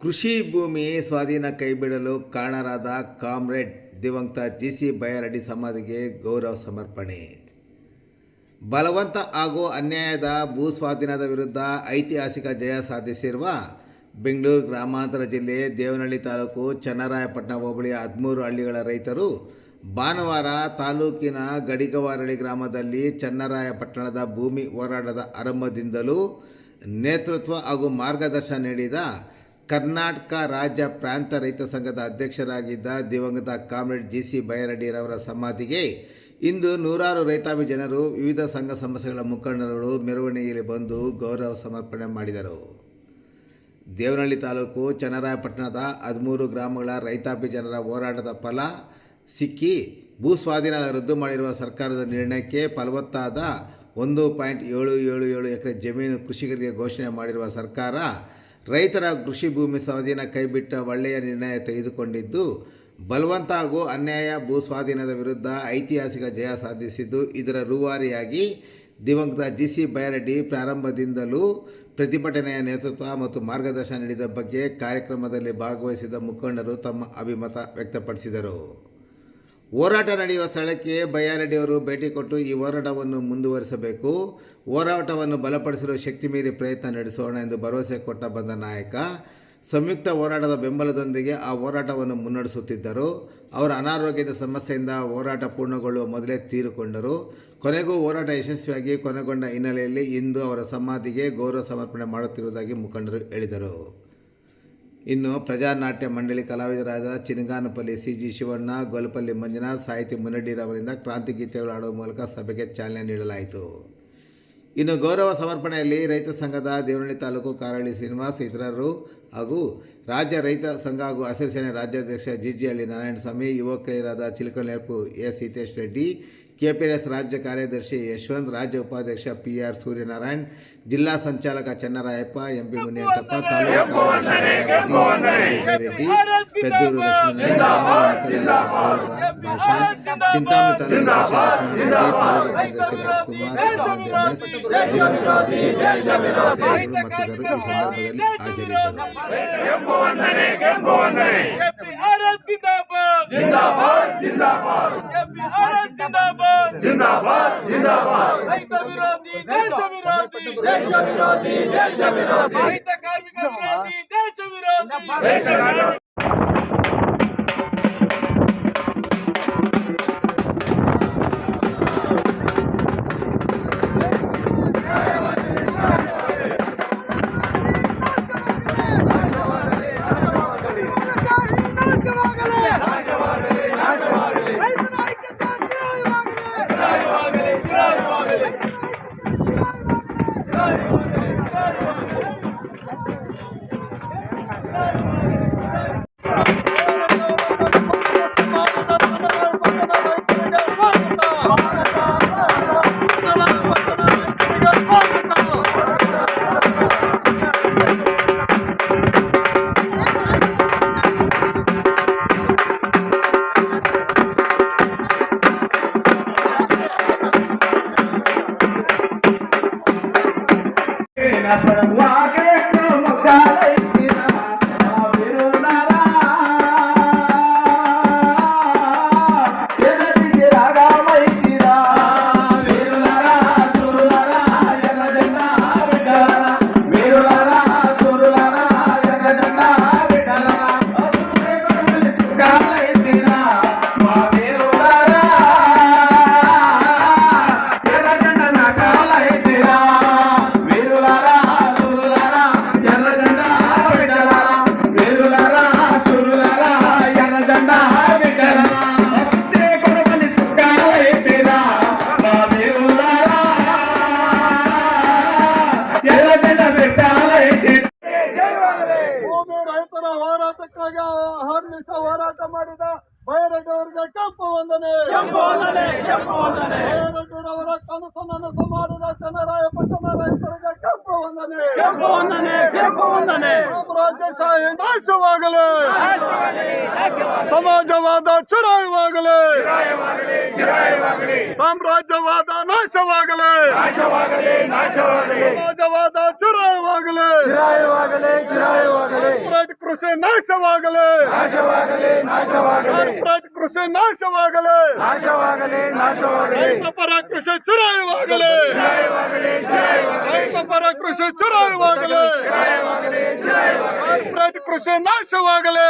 ಕೃಷಿ ಭೂಮಿ ಸ್ವಾಧೀನ ಕೈಬಿಡಲು ಕಾರಣರಾದ ಕಾಮ್ರೇಡ್, ದಿವಂಗತ ಜಿ ಸಿ ಬೈರಡಿ ಸಮಾಧಿಗೆ ಗೌರವ ಸಮರ್ಪಣೆ. ಬಲವಂತ ಹಾಗೂ ಅನ್ಯಾಯದ ಭೂ ಸ್ವಾಧೀನದ ವಿರುದ್ಧ ಐತಿಹಾಸಿಕ ಜಯ ಸಾಧಿಸಿರುವ ಬೆಂಗಳೂರು ಗ್ರಾಮಾಂತರ ಜಿಲ್ಲೆ ದೇವನಹಳ್ಳಿ ತಾಲೂಕು ಚನ್ನರಾಯಪಟ್ಟಣ ಹೋಬಳಿಯ ಹದಿಮೂರು ಹಳ್ಳಿಗಳ ರೈತರು ಭಾನುವಾರ ತಾಲೂಕಿನ ಗಡಿಗವಾರಳ್ಳಿ ಗ್ರಾಮದಲ್ಲಿ ಚನ್ನರಾಯಪಟ್ಟಣದ ಭೂಮಿ ಹೋರಾಟದ ಆರಂಭದಿಂದಲೂ ನೇತೃತ್ವ ಹಾಗೂ ಮಾರ್ಗದರ್ಶನ ನೀಡಿದ ಕರ್ನಾಟಕ ರಾಜ್ಯ ಪ್ರಾಂತ ರೈತ ಸಂಘದ ಅಧ್ಯಕ್ಷರಾಗಿದ್ದ ದಿವಂಗತ ಕಾಮ್ರೇಡ್ ಜಿ ಸಿ ಬೈರಡ್ಡಿರವರ ಸಮಾಧಿಗೆ ಇಂದು ನೂರಾರು ರೈತಾಪಿ ಜನರು ವಿವಿಧ ಸಂಘ ಸಂಸ್ಥೆಗಳ ಮುಖಂಡರುಗಳು ಮೆರವಣಿಗೆಯಲ್ಲಿ ಬಂದು ಗೌರವ ಸಮರ್ಪಣೆ ಮಾಡಿದರು. ದೇವನಹಳ್ಳಿ ತಾಲೂಕು ಚನ್ನರಾಯಪಟ್ಟಣದ ಹದಿಮೂರು ಗ್ರಾಮಗಳ ರೈತಾಪಿ ಜನರ ಹೋರಾಟದ ಫಲ ಸಿಕ್ಕಿ ಭೂ ಸ್ವಾಧೀನ ರದ್ದು ಮಾಡಿರುವ ಸರ್ಕಾರದ ನಿರ್ಣಯಕ್ಕೆ ಫಲವತ್ತಾದ ಒಂದು ಪಾಯಿಂಟ್ ಏಳು ಏಳು ಏಳು ಎಕರೆ ಜಮೀನು ಕೃಷಿಕರಿಗೆ ಘೋಷಣೆ ಮಾಡಿರುವ ಸರ್ಕಾರ ರೈತರ ಕೃಷಿ ಭೂಮಿ ಸ್ವಾಧೀನ ಕೈಬಿಟ್ಟ ಒಳ್ಳೆಯ ನಿರ್ಣಯ ತೆಗೆದುಕೊಂಡಿದ್ದು, ಬಲವಂತ ಹಾಗೂ ಅನ್ಯಾಯ ಭೂ ಸ್ವಾಧೀನದ ವಿರುದ್ಧ ಐತಿಹಾಸಿಕ ಜಯ ಸಾಧಿಸಿದ್ದು, ಇದರ ರೂವಾರಿಯಾಗಿ ದಿವಂಗತ ಜಿ ಸಿ ಬೈರೆಡ್ಡಿ ಪ್ರಾರಂಭದಿಂದಲೂ ಪ್ರತಿಭಟನೆಯ ನೇತೃತ್ವ ಮತ್ತು ಮಾರ್ಗದರ್ಶನ ನೀಡಿದ ಬಗ್ಗೆ ಕಾರ್ಯಕ್ರಮದಲ್ಲಿ ಭಾಗವಹಿಸಿದ ಮುಖಂಡರು ತಮ್ಮ ಅಭಿಮತ ವ್ಯಕ್ತಪಡಿಸಿದರು. ಹೋರಾಟ ನಡೆಯುವ ಸ್ಥಳಕ್ಕೆ ಬಯ್ಯಾರೆಡ್ಡಿಯವರು ಭೇಟಿ ಕೊಟ್ಟು ಈ ಹೋರಾಟವನ್ನು ಮುಂದುವರಿಸಬೇಕು. ಹೋರಾಟವನ್ನು ಬಲಪಡಿಸಲು ಶಕ್ತಿ ಮೀರಿ ಪ್ರಯತ್ನ ನಡೆಸೋಣ ಎಂದು ಭರವಸೆ ಕೊಟ್ಟ ಬಂದ ನಾಯಕ. ಸಂಯುಕ್ತ ಹೋರಾಟದ ಬೆಂಬಲದೊಂದಿಗೆ ಆ ಹೋರಾಟವನ್ನು ಮುನ್ನಡೆಸುತ್ತಿದ್ದರು. ಅವರ ಅನಾರೋಗ್ಯದ ಸಮಸ್ಯೆಯಿಂದ ಹೋರಾಟ ಪೂರ್ಣಗೊಳ್ಳುವ ಮೊದಲೇ ತೀರಿಕೊಂಡರು. ಕೊನೆಗೂ ಹೋರಾಟ ಯಶಸ್ವಿಯಾಗಿ ಕೊನೆಗೊಂಡ ಹಿನ್ನೆಲೆಯಲ್ಲಿ ಇಂದು ಅವರ ಸಮಾಧಿಗೆ ಗೌರವ ಸಮರ್ಪಣೆ ಮಾಡುತ್ತಿರುವುದಾಗಿ ಮುಖಂಡರು ಹೇಳಿದರು. ಇನ್ನು ಪ್ರಜಾನಾಟ್ಯ ಮಂಡಳಿ ಕಲಾವಿದರಾದ ಚಿನಗಾನಪಲ್ಲಿ ಸಿ ಜಿ ಶಿವಣ್ಣ, ಗೋಲ್ಪಲ್ಲಿ ಮಂಜುನಾಥ್, ಸಾಹಿತಿ ಮುನ್ನಡ್ಡಿರವರಿಂದ ಕ್ರಾಂತಿ ಗೀತೆಗಳು ಆಡುವ ಮೂಲಕ ಸಭೆಗೆ ಚಾಲನೆ ನೀಡಲಾಯಿತು. ಇನ್ನು ಗೌರವ ಸಮರ್ಪಣೆಯಲ್ಲಿ ರೈತ ಸಂಘದ ದೇವನಹಳ್ಳಿ ತಾಲೂಕು ಕಾರಳ್ಳಿ ಶ್ರೀನಿವಾಸ್, ಇತರರು ಹಾಗೂ ರಾಜ್ಯ ರೈತ ಸಂಘ ಹಾಗೂ ಹಸಿರು ಸೇನೆ ರಾಜ್ಯಾಧ್ಯಕ್ಷ ಜಿ ಜಿ ಹಳ್ಳಿ ನಾರಾಯಣಸ್ವಾಮಿ ಯುವಕರಾದ ಚಿಲಕನೇರ್ಪು ಎಸ್ ಹಿತೇಶ್ ರೆಡ್ಡಿ ಕೆಪಿಎಸ್ ರಾಜ್ಯ ಕಾರ್ಯದರ್ಶಿ ಯಶವಂತ್ ರಾಜ್ಯ ಉಪಾಧ್ಯಕ್ಷ ಪಿ ಆರ್ ಸೂರ್ಯನಾರಾಯಣ್ ಜಿಲ್ಲಾ ಸಂಚಾಲಕ ಚನ್ನರಾಯಪ್ಪ ಎಂಪಿ ಮುನಿಯಂತಪ್ಪ ತಾಲೂಕು ರೆಡ್ಡಿ ಪೆದ್ದೂರು ಲಕ್ಷ್ಮೀ ಭಾಷಾ ಚಿಂತಾಮಣಿ ತಾಲೂಕು ತಾಲೂಕು ಕಾರ್ಯದರ್ಶಿ ರಾಜ್ಕುಮಾರ್ ಮತ್ತಿತರರು ಈ ಸಂದರ್ಭದಲ್ಲಿ ಹಾಜರಿದ್ದರು ಜಿಂದಾಬಾದ್ ಜಿಂದಾಬಾದ್ ಜಿಂದಾಬಾದ್ ಜಿಂದಾಬಾದ್ ಜಿಂದಾಬಾದ್ ರೈತ ವಿರೋಧಿ ದೇಶ ವಿರೋಧಿ ದೇಶ ವಿರೋಧಿ ದೇಶ ವಿರೋಧಿ ರೈತ ಕಾರ್ಮಿಕ ವಿರೋಧಿ ದೇಶ ವಿರೋಧಿ ದೇಶ ವಿರೋಧಿ ನನಸು ಮಾಡಿದ ಜನರಾಯ ಪಟ್ಟಣ ರೈತರಿಗೆ ಕೆಂಪು ವಂದನೆ ಕೆಂಪು ವಂದನೆ ಕೆಂಪು ವಂದನೆ ಸಾಮ್ರಾಜ್ಯಶಾಹಿ ನಾಶವಾಗಲಿ. ಸಮಾಜವಾದ ಚುರಾಯವಾಗಲಿ. ಸಾಮ್ರಾಜ್ಯವಾದ ನಾಶವಾಗಲಿ. ಸಮಾಜವಾದ ಚುರಾಯವಾಗಲಿ. ಕಾರ್ಪೊರೇಟ್ ಕೃಷಿ ನಾಶವಾಗಲಿ. ಕಾರ್ಪೊರೇಟ್ ಕೃಷಿ ನಾಶವಾಗಲಿ. ರೈತ ಪರ ಕೃಷಿ ಚುರಾಯವಾಗಲಿ. ರೈತ ಪರ ಕೃಷಿ ಚುರಾಯವಾಗಲಿ. ಕಾರ್ಪೊರೇಟ್ ಕೃಷಿ ನಾಶವಾಗಲಿ.